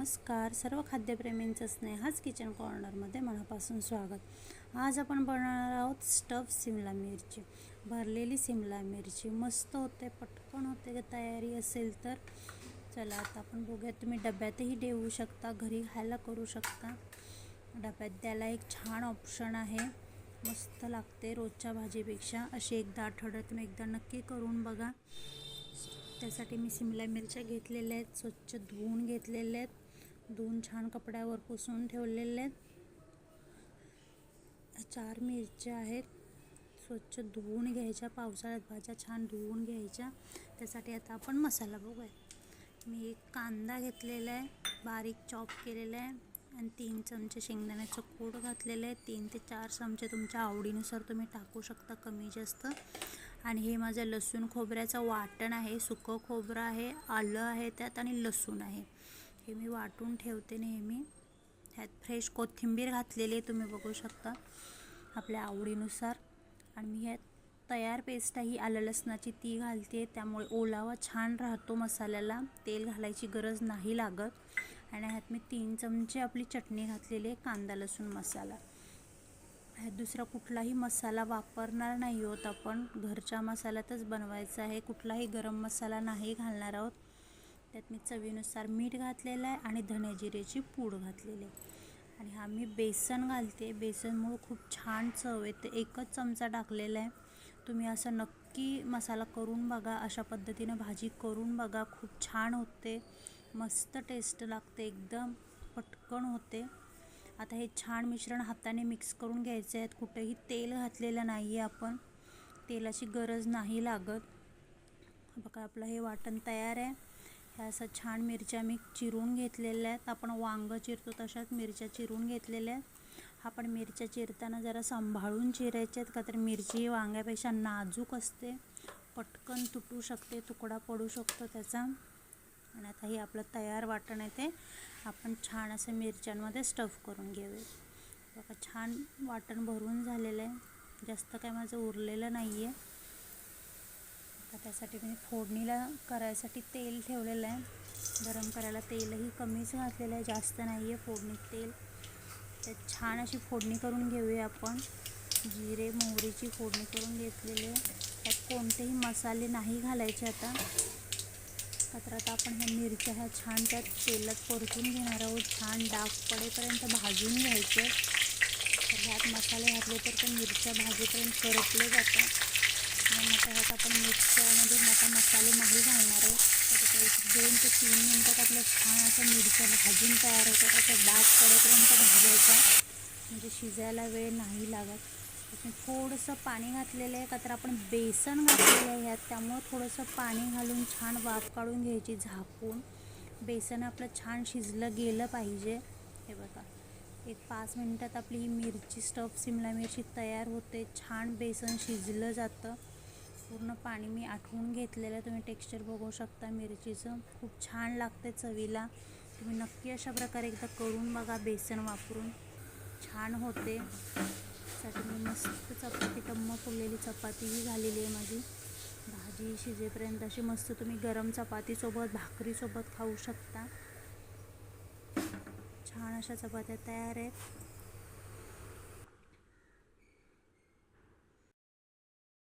नमस्कार. सर्व खाद्यप्रेमींचं स्नेहाच किचन कॉर्नरमध्ये मनापासून स्वागत. आज आपण बनवणार आहोत स्टफ सिमला मिरची. भरलेली सिमला मिरची. मस्त होते पटकन होते तयारी असेल तर. चला आता आपण बघूया. तुम्ही डब्यातही देऊ शकता घरी खायला करू शकता. डब्यात द्यायला एक छान ऑप्शन आहे. मस्त लागते रोजच्या भाजीपेक्षा. अशी एकदा आठवड्यात तुम्ही एकदा नक्की करून बघा. त्यासाठी मी सिमला मिरच्या घेतलेल्या आहेत स्वच्छ धुवून घेतलेल्या आहेत. दोन छान कपड्यावर पुसून ठेवलेले आहेत. चार मिरच्या आहेत. स्वच्छ धुवून घ्यायच्या पावसाळ्यात भाज्या छान धुवून घ्यायच्या. त्यासाठी आता आपण मसाला बघूया. मी एक कांदा घेतलेला आहे बारीक चॉप केलेला आहे आणि तीन चमचे शेंगदाण्याचं कूट घातलेलं आहे. तीन ते चार चमचे तुमच्या आवडीनुसार तुम्ही टाकू शकता कमी जास्त. आणि हे माझं लसूण खोबऱ्याचं वाटण आहे सुकं खोबरं आहे आलं आहे त्यात आणि लसूण आहे. हे मी वाटून ठेवते नेहमी. ह्यात फ्रेश कोथिंबीर घातलेली आहे तुम्ही बघू शकता आपल्या आवडीनुसार. आणि मी ह्यात तयार पेस्ट आहे ही आलं लसणाची ती घालते. त्यामुळे ओलावा छान राहतो मसाल्याला. तेल घालायची गरज नाही लागत. आणि ह्यात मी तीन चमचे आपली चटणी घातलेली आहे कांदा लसूण मसाला. ह्यात दुसरा कुठलाही मसाला वापरणार नाही आहोत आपण. घरच्या मसाल्यातच बनवायचा आहे. कुठलाही गरम मसाला नाही घालणार आहोत. त्यात मी चवीनुसार मीठ घातलेलं आहे आणि धनेजिरेची पूड घातलेली आहे. आणि हा मी बेसन घालते. बेसनमुळं खूप छान चव येते. एकच चमचा टाकलेला आहे. तुम्ही असं नक्की मसाला करून बघा. अशा पद्धतीनं भाजी करून बघा. खूप छान होते. मस्त टेस्ट लागते एकदम. पटकन होते. आता हे छान मिश्रण हाताने मिक्स करून घ्यायचे आहेत. कुठेही तेल घातलेलं नाही आहे आपण. तेलाची गरज नाही लागत. बघा आपलं हे वाटण तयार आहे. ह्या असं छान मिरच्या मी चिरून घेतलेल्या आहेत. आपण वांगं चिरतो तशाच मिरच्या चिरून घेतलेल्या आहेत. आपण मिरच्या चिरताना जरा सांभाळून चिरायच्या आहेत का तर मिरची वांग्यापेक्षा नाजूक असते. पटकन तुटू शकते तुकडा पडू शकतो त्याचा. आणि आता हे आपलं तयार वाटण आहे ते. आपण छान असं मिरच्यांमध्ये स्टफ करून घेऊया. बघा छान वाटण भरून झालेलं आहे. जास्त काय माझं उरलेलं नाही आहे आता त्यासाठी मी फोडणीला करायसाठी तेल ठेवलेलं आहे. गरम करायला तेलही कमीच घातलेलं आहे जास्त नाही आहे फोडणीत तेल. तर छान अशी फोडणी करून घेऊया आपण. जिरे मोहरीची फोडणी करून घेतलेली आहे. त्यात कोणतेही मसाले नाही घालायचे आता. तर आता आपण ह्या मिरच्या ह्या छान त्यात तेलात परतून घेणार आहोत. छान डाग पडेपर्यंत भाजून घ्यायचे. तर ह्यात मसाले घातले तर त्या मिरच्या भाजीपर्यंत परतले जातात. मग आता ह्यात आपण मिक्स मसाले नाही घालणार आहे. दोन ते तीन मिनटात आपलं छान असं मिरच्या भाजून तयार होतात असं डाग पडेपर्यंत भाजायचा. म्हणजे शिजायला वेळ नाही लागत. थोडंसं पाणी घातलेलं आहे का तर आपण बेसन घातलेलं आहे ह्यात. त्यामुळं थोडंसं पाणी घालून छान वाफ काढून घ्यायची झाकून. बेसन आपलं छान शिजलं गेलं पाहिजे. हे बघा. एक पाच मिनटात आपली ही मिरची स्टफ सिमला मिरची तयार होते. छान बेसन शिजलं जातं. पूर्ण पाणी मी आठवून घेतलेलं आहे. तुम्ही टेक्स्चर बघू शकता मिरचीचं. खूप छान लागते चवीला. तुम्ही नक्की अशा प्रकारे एकदा करून बघा बेसन वापरून. छान होते. साठी मी मस्त चपाती टम्म फुललेली चपातीही झालेली आहे माझी. भाजी शिजेपर्यंत अशी मस्त तुम्ही गरम चपातीसोबत भाकरीसोबत खाऊ शकता. छान अशा चपात्या तयार आहेत.